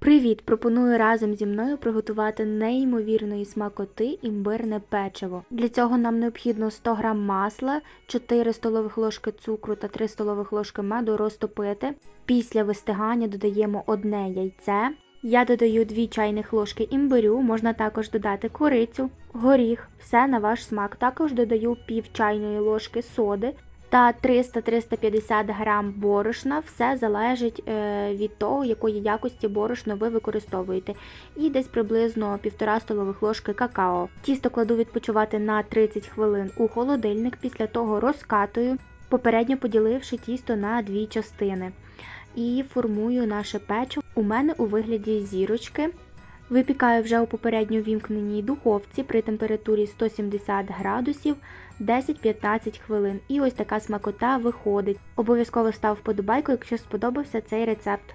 Привіт! Пропоную разом зі мною приготувати неймовірної смакоти імбирне печиво. Для цього нам необхідно 100 г масла, 4 столових ложки цукру та 3 столових ложки меду розтопити. Після вистигання додаємо одне яйце. Я додаю 2 чайних ложки імбирю, можна також додати корицю, горіх, все на ваш смак. Також додаю пів чайної ложки соди та 300-350 грам борошна. Все залежить е, від того, якої якості борошно ви використовуєте. І десь приблизно 1,5 столових ложки какао. Тісто кладу відпочивати на 30 хвилин у холодильник, після того розкатую, попередньо поділивши тісто на дві частини. І формую наше печиво у мене у вигляді зірочки. Випікаю вже у попередньо вімкненій духовці при температурі 170 градусів 10-15 хвилин. І ось така смакота виходить. Обов'язково став вподобайку, якщо сподобався цей рецепт.